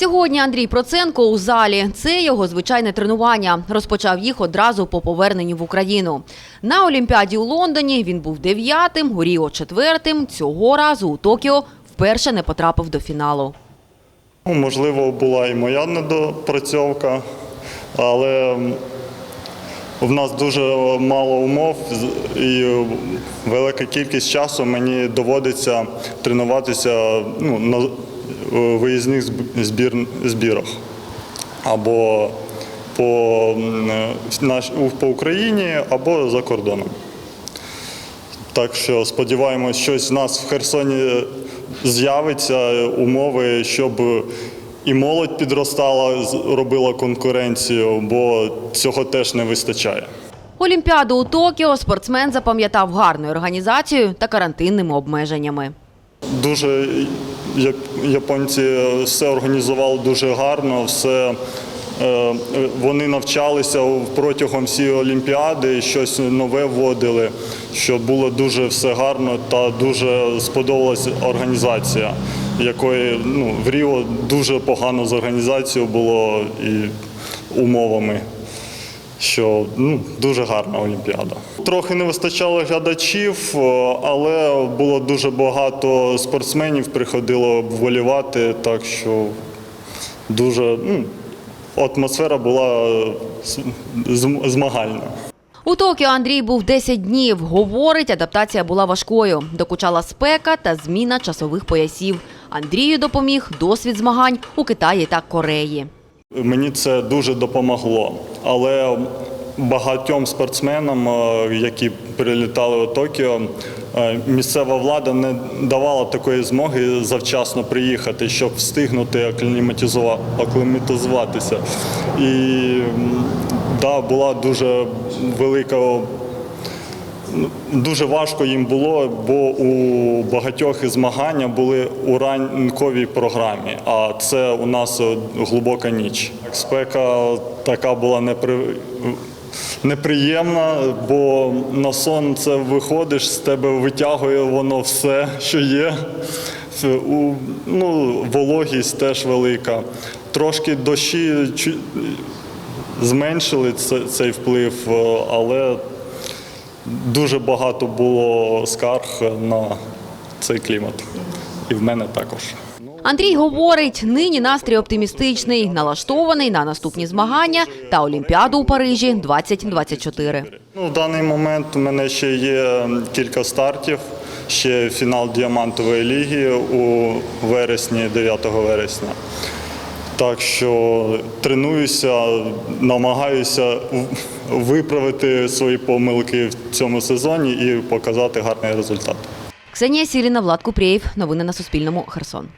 Сьогодні Андрій Проценко у залі. Це його звичайне тренування. Розпочав їх одразу по поверненню в Україну. На Олімпіаді у Лондоні він був дев'ятим, у Ріо четвертим. Цього разу у Токіо вперше не потрапив до фіналу. Ну, Можливо, була і моя недопрацьовка, але в нас дуже мало умов і велика кількість часу мені доводиться тренуватися ну, виїзних збір, збірах або по, е, по Україні, або за кордоном. Так що сподіваємось, щось в нас в Херсоні з'явиться умови, щоб і молодь підростала, робила конкуренцію, бо цього теж не вистачає. Олімпіаду у Токіо спортсмен запам'ятав гарною організацією та карантинними обмеженнями. Дуже японці все організували дуже гарно, все. е, Вони навчалися протягом всієї олімпіади, щось нове вводили, що було дуже все гарно та дуже сподобалася організація, якої ну, в Ріо дуже погано з організацією було і умовами що ну, дуже гарна Олімпіада. Трохи не вистачало глядачів, але було дуже багато спортсменів, приходило вболівати, так що дуже ну, атмосфера була е, змагальна. У Токіо Андрій був 10 днів. Говорить, адаптація була важкою. Докучала спека та зміна часових поясів. Андрію допоміг досвід змагань у Китаї та Кореї. Мені це дуже допомогло. Але багатьом спортсменам, е, які прилітали у Токіо, е, місцева влада не давала такої змоги завчасно приїхати, щоб встигнути акліматизуватися. І да, була дуже велика Дуже важко їм було, бо у багатьох змагання були у ранковій програмі, а це у нас е, глибока ніч. Спека така була непри... неприємна, бо на сон це виходиш, з тебе витягує воно все, що є. Ну, вологість теж велика. Трошки дощі зменшили цей вплив, е, але Дуже багато було скарг на цей клімат. І в мене також. Андрій говорить, нині настрій оптимістичний, налаштований на наступні змагання та Олімпіаду у Парижі 2024. Ну, в даний момент у мене ще є кілька стартів. Ще фінал діамантової ліги у вересні, 9 вересня. Так що тренуюся, намагаюся виправити свої помилки в цьому сезоні і показати гарний результат. Ксенія Сіліна, Влад Купрєєв. Новини на Суспільному. Херсон.